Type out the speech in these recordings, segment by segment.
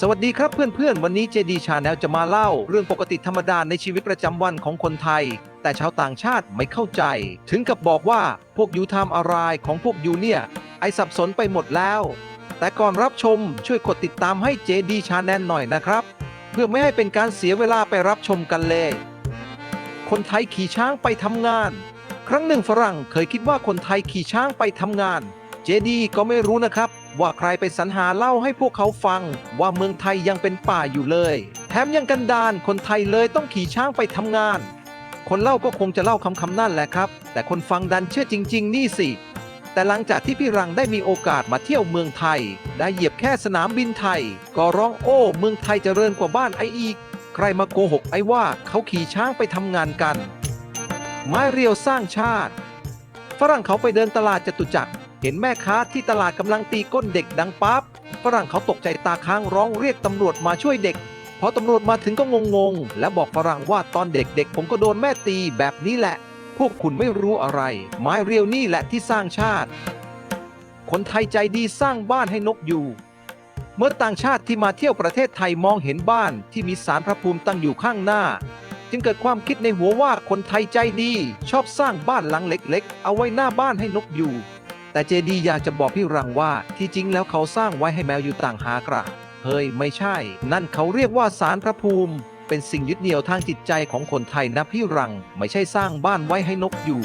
สวัสดีครับเพื่อนๆ วันนี้ JD Channel จะมาเล่า เรื่องปกติธรรมดาในชีวิตประจำวันของคนไทย แต่ชาวต่างชาติไม่เข้าใจ ถึงกับบอกว่าพวกยูทำอะไรของพวกยูเนี่ย ไอสับสนไปหมดแล้ว แต่ก่อนรับชมช่วยกดติดตามให้ JD Channel หน่อยนะครับ เพื่อไม่ให้เป็นการเสียเวลาไปรับชมกันเลย คนไทยขี่ช้างไปทำงาน ครั้งหนึ่งฝรั่งเคยคิดว่าคนไทยขี่ช้างไปทำงาน เจดีก็ไม่รู้นะครับ ว่าใครไปสรรหาเล่าให้พวกเขาฟัง ว่าเมืองไทยยังเป็นป่าอยู่เลย แถมยังกันดานคนไทยเลยต้องขี่ช้างไปทำงาน คนเล่าก็คงจะเล่าคำคำๆนั่นแหละครับ แต่คนฟังดันเชื่อจริง ๆ นี่สิแต่หลังจากที่พี่รังได้มีโอกาสมาเที่ยวเมืองไทย ได้เหยียบแค่สนามบินไทย ก็ร้องโอ้เมืองไทยเจริญกว่าบ้านไออีก ใครมาโกหกไอว่าเขาขี่ช้างไปทำงานกัน ไม้เรียวสร้างชาติ ฝรั่งเขาไปเดินตลาดจตุจักร เห็นแม่ค้าที่ตลาดกำลังตีก้นเด็กดังปั๊บฝรั่งเขาตกใจตาค้างร้องเรียกตำรวจมาช่วยเด็กพอตำรวจมาถึงก็งงๆ และบอกฝรั่งว่าตอนเด็กๆ ผมก็โดนแม่ตีแบบนี้แหละ พวกคุณไม่รู้อะไร ไม้เรียวนี่แหละที่สร้างชาติ คนไทยใจดีสร้างบ้านให้นกอยู่ เมื่อต่างชาติที่มาเที่ยวประเทศไทยมองเห็นบ้านที่มีสารพระภูมิตั้งอยู่ข้างหน้า จึงเกิดความคิดในหัวว่าคนไทยใจดี ชอบสร้างบ้านหลังเล็ก ๆ เอาไว้หน้าบ้านให้นกอยู่ แต่เจดีอยากจะบอกพี่รังว่าที่จริงแล้วเขาสร้างไว้ให้แมวอยู่ต่างหากระเฮ้ยไม่ใช่ นั่นเขาเรียกว่าสารพระภูมิ เป็นสิ่งยึดเหนี่ยวทางจิตใจของคนไทยนะพี่รัง ไม่ใช่สร้างบ้านไว้ให้นกอยู่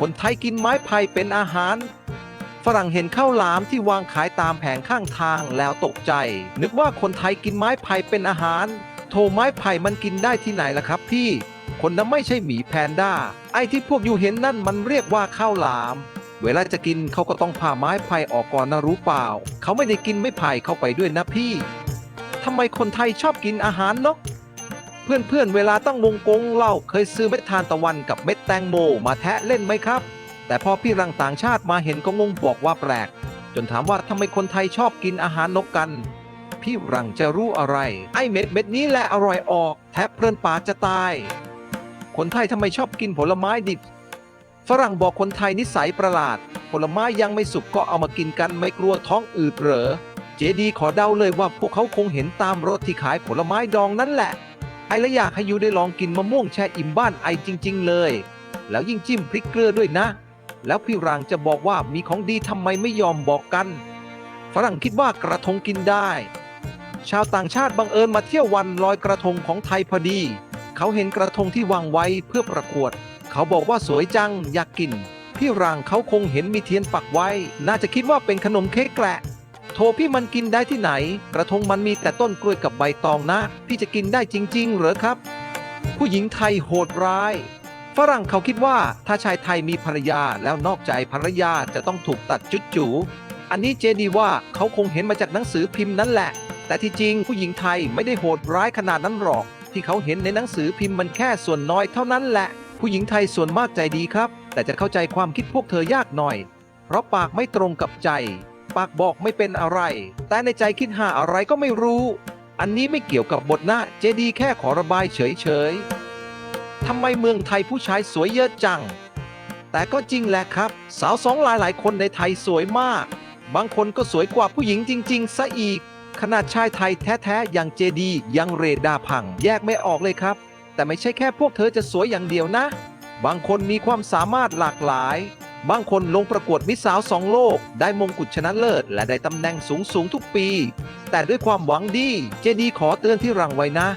คนไทยกินไม้ไผ่เป็นอาหารฝรั่งเห็นข้าวหลามที่วางขายตามแผงข้างทางแล้วตกใจ นึกว่าคนไทยกินไม้ไผ่เป็นอาหาร โทไม้ไผ่มันกินได้ที่ไหนล่ะครับพี่ คนนั้นไม่ใช่หมีแพนด้า ไอ้ที่พวกอยู่เห็นนั่นมันเรียกว่าข้าวหลาม เวลาจะกินเขาก็ต้องผ่าไม้ไผ่ออกก่อนนะรู้เปล่า เขาไม่ได้กินไม้ไผ่เข้าไปด้วยนะพี่ทำไมคนไทยชอบกินอาหารเนกเพื่อนๆเวลาตั้งวงกงเล่าเคยซื้อเม็ดทานตะวันกับเม็ดแตงโมมาแทะเล่นไหมครับ แต่พอพี่รังต่างชาติมาเห็นก็งงบอกว่าแปลก จนถามว่าทำไมคนไทยชอบกินอาหารนกกัน พี่รังจะรู้อะไร ไอ้เม็ดเม็ดนี้แหละอร่อยออก แทบเพลินปากจะตาย คนไทยทำไมชอบกินผลไม้ดิบ ฝรั่งบอกคนไทยนิสัยประหลาด ผลไม้ยังไม่สุกก็เอามากินกันไม่กลัวท้องอืดเหรอ เจดีขอเดาเลยว่าพวกเขาคงเห็นตามรถที่ขายผลไม้ดองนั่นแหละ ไอ้และอยากให้ยูได้ลองกินมะม่วงแช่อิ่มบ้านไอจริง ๆ เลย แล้วยิ่งจิ้มพริกเกลือด้วยนะ แล้วพี่รังจะบอกว่ามีของดีทำไมไม่ยอมบอกกัน ฝรั่งคิดว่ากระทงกินได้ ชาวต่างชาติบังเอิญมาเที่ยววันลอยกระทงของไทยพอดี เขาเห็นกระทงที่วางไว้เพื่อประกวด เขาบอกว่าสวยจังอยากกิน พี่รังเขาคงเห็นมีเทียนปักไว้ น่าจะคิดว่าเป็นขนมเค้กแกละโทพี่มันกินได้ที่ไหน กระทงมันมีแต่ต้นกล้วยกับใบตองนะ พี่จะกินได้จริง ๆ เหรอครับ ผู้หญิงไทยโหดร้าย ฝรั่งเขาคิดว่าถ้าชายไทยมีภรรยาแล้วนอกใจภรรยาจะต้องถูกตัดจุดจูอันนี้เจดีว่าเขาคงเห็นมาจากหนังสือพิมพ์นั่นแหละ แต่ที่จริงผู้หญิงไทยไม่ได้โหดร้ายขนาดนั้นหรอก ที่เขาเห็นในหนังสือพิมพ์มันแค่ส่วนน้อยเท่านั้นแหละ ผู้หญิงไทยส่วนมากใจดีครับ แต่จะเข้าใจความคิดพวกเธอยากหน่อย เพราะปากไม่ตรงกับใจ ปากบอกไม่เป็นอะไร แต่ในใจคิดหาอะไรก็ไม่รู้ อันนี้ไม่เกี่ยวกับบทหนะเจดีแค่ขอระบายเฉยๆทำไมเมืองไทยผู้ชายสวยเยอะจัง แต่ก็จริงแหละครับ สาวสองหลายๆคนในไทยสวยมาก บางคนก็สวยกว่าผู้หญิงจริง ๆ ซะอีกขนาดชายไทยแท้ๆอย่างเจดียังเรดาพัง แยกไม่ออกเลยครับ แต่ไม่ใช่แค่พวกเธอจะสวยอย่างเดียวนะ บางคนมีความสามารถหลากหลาย บางคนลงประกวดมิสสาวสองโลก ได้มงกุฎชนะเลิศ และได้ตำแหน่งสูงสูงทุกปี แต่ด้วยความหวังดี เจดีขอเตือนที่รังไว้นะ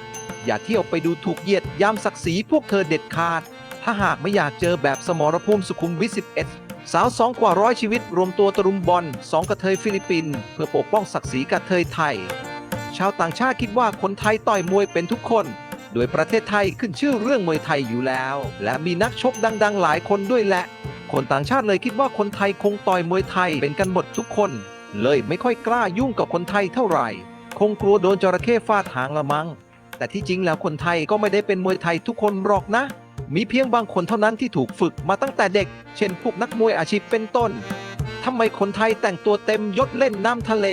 อย่าเที่ยวไปดูถูกเหยียดยามศักดิ์ศรีพวกเธอเด็ดขาด ถ้าหากไม่อยากเจอแบบสมรภูมิสุขุมวิท11สาวสองกว่าร้อยชีวิตรวมตัวตะลุมบอลสองกระเทยฟิลิปปินส์เพื่อปกป้องศักดิ์ศรีกระเทยไทย ชาวต่างชาติคิดว่าคนไทยต่อยมวยเป็นทุกคน โดยประเทศไทยขึ้นชื่อเรื่องมวยไทยอยู่แล้ว และมีนักชกดัง ๆ หลายคนด้วยแหละ คนต่างชาติเลยคิดว่าคนไทยคงต่อยมวยไทยเป็นกันหมดทุกคน เลยไม่ค่อยกล้ายุ่งกับคนไทยเท่าไหร่ คงกลัวโดนจระเข้ฟาดหางละมั้งแต่ที่จริงแล้วคนไทยก็ไม่ได้เป็นมวยไทยทุกคนหรอกนะ มีเพียงบางคนเท่านั้นที่ถูกฝึกมาตั้งแต่เด็ก เช่นพวกนักมวยอาชีพเป็นต้นทำไมคนไทยแต่งตัวเต็มยศเล่นน้ำทะเล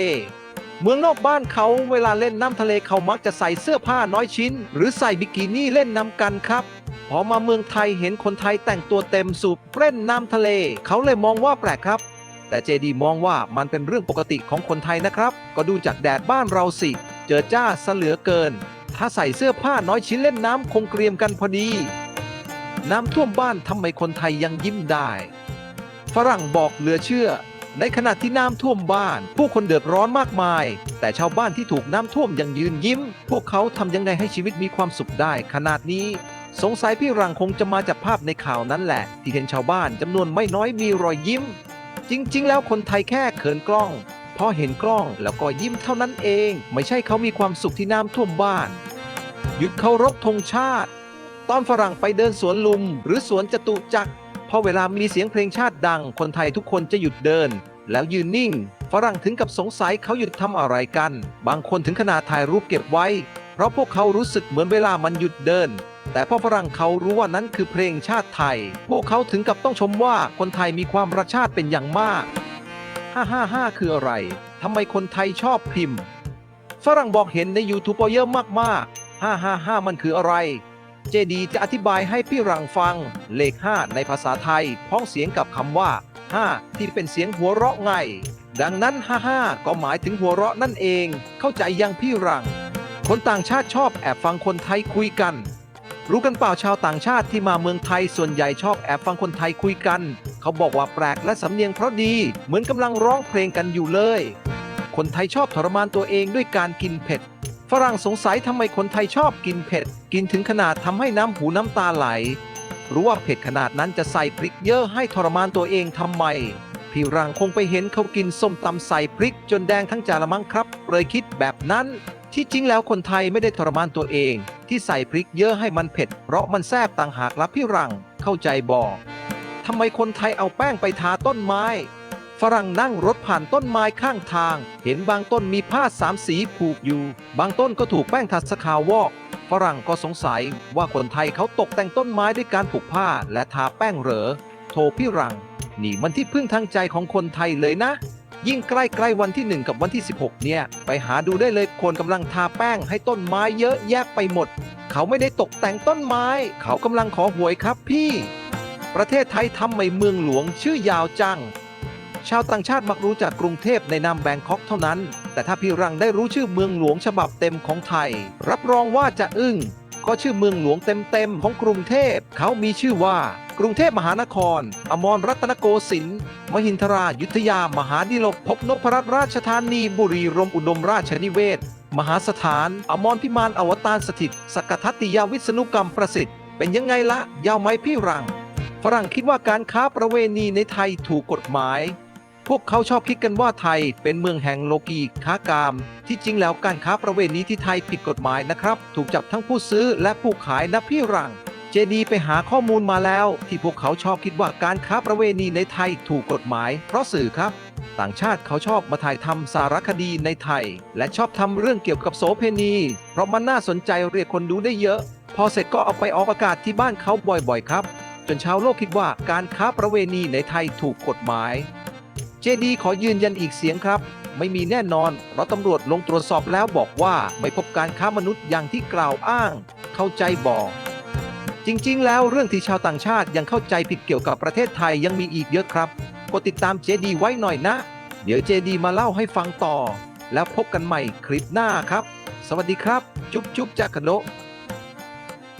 เมืองนอกบ้านเขาเวลาเล่นน้ำทะเลเขามักจะใส่เสื้อผ้าน้อยชิ้น หรือใส่บิกินี่เล่นน้ำกันครับพอมาเมืองไทยเห็นคนไทยแต่งตัวเต็มสูบเล่นน้ำทะเล เขาเลยมองว่าแปลกครับ แต่เจดีมองว่ามันเป็นเรื่องปกติของคนไทยนะครับ ก็ดูจากแดดบ้านเราสิ เจอจ้าเหลือเกิน ถ้าใส่เสื้อผ้าน้อยชิ้นเล่นน้ำคงเกรียมกันพอดี น้ำท่วมบ้านทำไมคนไทยยังยิ้มได้ ฝรั่งบอกเหลือเชื่อ ในขณะที่น้ำท่วมบ้าน ผู้คนเดือดร้อนมากมาย แต่ชาวบ้านที่ถูกน้ำท่วมยังยืนยิ้ม พวกเขาทำยังไงให้ชีวิตมีความสุขได้ขนาดนี้ สงสัยพี่รังคงจะมาจากภาพในข่าวนั้นแหละ ที่เห็นชาวบ้านจำนวนไม่น้อยมีรอยยิ้ม จริง ๆ แล้วคนไทยแค่เขินกล้องพอเห็นกล้องแล้วก็ยิ้มเท่านั้นเอง ไม่ใช่เขามีความสุขที่น้ำท่วมบ้านหยุดเคารพธงชาติ ตอนฝรั่งไปเดินสวนลุม หรือสวนจตุจักร พอเวลามีเสียงเพลงชาติดัง คนไทยทุกคนจะหยุดเดิน แล้วยืนนิ่ง ฝรั่งถึงกับสงสัยเขาหยุดทำอะไรกัน บางคนถึงขนาดถ่ายรูปเก็บไว้ เพราะพวกเขารู้สึกเหมือนเวลามันหยุดเดิน แต่พอฝรั่งเขารู้ว่านั้นคือเพลงชาติไทย พวกเขาถึงกับต้องชมว่าคนไทยมีความรักชาติเป็นอย่างมาก 555 คืออะไร ทำไมคนไทยชอบพิมพ์ ฝรั่งบอกเห็นใน YouTube เยอะมากๆ555 มันคืออะไร เจดีจะอธิบายให้พี่รังฟัง เลข 5 ในภาษาไทย พ้องเสียงกับคำว่า 5 ที่เป็นเสียงหัวเราะไง ดังนั้น 55 ก็หมายถึงหัวเราะนั่นเอง เข้าใจยังพี่รัง คนต่างชาติชอบแอบฟังคนไทยคุยกัน รู้กันเปล่าชาวต่างชาติที่มาเมืองไทยส่วนใหญ่ชอบแอบฟังคนไทยคุยกัน เขาบอกว่าแปลกและสำเนียงเพราะดี เหมือนกำลังร้องเพลงกันอยู่เลย คนไทยชอบทรมานตัวเองด้วยการกินเผ็ด ฝรั่งสงสัยทำไมคนไทยชอบกินเผ็ด กินถึงขนาดทำให้น้ำหูน้ำตาไหล รู้ว่าเผ็ดขนาดนั้นจะใส่พริกเยอะให้ทรมานตัวเองทำไม พี่รังคงไปเห็นเขากินส้มตำใส่พริกจนแดงทั้งจานละมั้งครับ เลยคิดแบบนั้น ที่จริงแล้วคนไทยไม่ได้ทรมานตัวเอง ที่ใส่พริกเยอะให้มันเผ็ด เพราะมันแซ่บต่างหากละพี่รังเข้าใจบอกทำไมคนไทยเอาแป้งไปทาต้นไม้ ฝรั่งนั่งรถผ่านต้นไม้ข้างทาง เห็นบางต้นมีผ้าสามสีผูกอยู่ บางต้นก็ถูกแป้งทัดสขาววอก ฝรั่งก็สงสัยว่าคนไทยเขาตกแต่งต้นไม้ด้วยการผูกผ้าและทาแป้งเหรอ โทพี่รัง นี่มันที่พึ่งทางใจของคนไทยเลยนะ ยิ่งใกล้ๆวันที่ 1 กับวันที่ 16 เนี่ย ไปหาดูได้เลยคนกำลังทาแป้งให้ต้นไม้เยอะแยะไปหมด เขาไม่ได้ตกแต่งต้นไม้ เขากำลังขอหวยครับพี่ ประเทศไทยทำไมเมืองหลวงชื่อยาวจัง ชาวต่างชาติมักรู้จากกรุงเทพในนามแบงคอกเท่านั้น แต่ถ้าพี่รังได้รู้ชื่อเมืองหลวงฉบับเต็มของไทย รับรองว่าจะอึ้งก็ชื่อเมืองหลวงเต็มๆของกรุงเทพ เขามีชื่อว่า กรุงเทพมหานคร อมรรัตนโกสินทร์ มหินทรายุทธยา มหาดิลกพบนพรัตนราชธานีบุรีรมย์อุดมราชนิเวศ มหาสถาน อมรพิมานอวตารสถิต สกทัตติยาวิษณุกรรมประสิทธิ์ เป็นยังไงละ ยาวไหมพี่รัง ฝรั่งคิดว่าการค้าประเวณีในไทยถูกกฎหมาย วกเขาชอบคิดกันว่าไทยเป็นเมืองแห่งโลกีค้ากาม ที่จริงแล้วการค้าประเวณีที่ไทยผิดกฎหมายนะครับ ถูกจับทั้งผู้ซื้อและผู้ขายนะพี่รัง เจดีไปหาข้อมูลมาแล้ว ที่พวกเขาชอบคิดว่าการค้าประเวณีในไทยถูกกฎหมาย เพราะสื่อครับ ต่างชาติเขาชอบมาถ่ายทำสารคดีในไทย และชอบทำเรื่องเกี่ยวกับโสเพณี เพราะมันน่าสนใจเรียกคนดูได้เยอะ พอเสร็จก็เอาไปออกอากาศที่บ้านเขาบ่อยๆ ครับ จนชาวโลกคิดว่าการค้าประเวณีในไทยถูกกฎหมาย เจดีขอยืนยันอีกเสียงครับ ไม่มีแน่นอนเพราะตำรวจลงตรวจสอบแล้วบอกว่าไม่พบการค้ามนุษย์อย่างที่กล่าวอ้าง เข้าใจบอก จริงๆ แล้วเรื่องที่ชาวต่างชาติยังเข้าใจผิดเกี่ยวกับประเทศไทยยังมีอีกเยอะครับกดติดตามเจดีไว้หน่อยนะ เดี๋ยวเจดีมาเล่าให้ฟังต่อ แล้วพบกันใหม่คลิปหน้าครับ สวัสดีครับ จุ๊บจุ๊บจากคโนะ